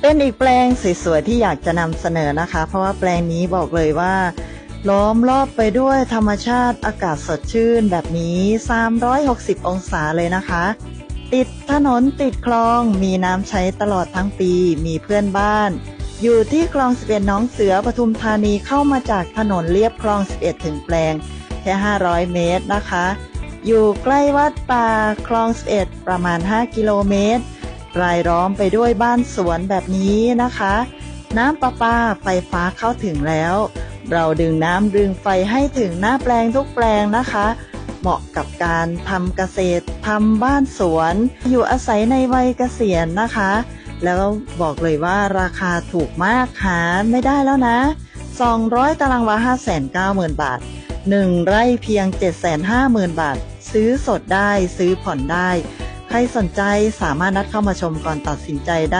เป็นอีกแปลงสวยๆที่อยากจะนำเสนอนะคะ เพราะว่าแปลงนี้บอกเลยว่า ล้อมรอบไปด้วยธรรมชาติอากาศสดชื่นแบบนี้ 360 องศาเลยนะคะ ติดถนนติดคลองมีน้ำใช้ตลอดทั้งปี มีเพื่อนบ้าน อยู่ที่คลอง11หน้องเสือปทุมธานีเข้ามาจากถนนเลียบคลอง11ถึงแปลงแค่ 500 เมตรนะคะ อยู่ใกล้วัดป่าคลอง11ประมาณ 5 กิโลเมตร รายล้อมไปด้วยบ้านสวนแบบนี้นะคะ น้ำประปาไฟฟ้าเข้าถึงแล้ว เราดึงน้ำดึงไฟให้ถึงหน้าแปลงทุกแปลงนะคะ เหมาะกับการทำเกษตรทำบ้านสวน อยู่อาศัยในวัยเกษียณนะคะ แล้วบอกเลยว่าราคาถูกมากหาไม่ได้แล้วนะ 200 ตารางวา590,000 บาท 1 ไร่เพียง 750,000 บาท ซื้อสดได้ซื้อผ่อนได้ ใครสนใจสามารถนัดเข้ามาชมก่อนตัดสินใจได้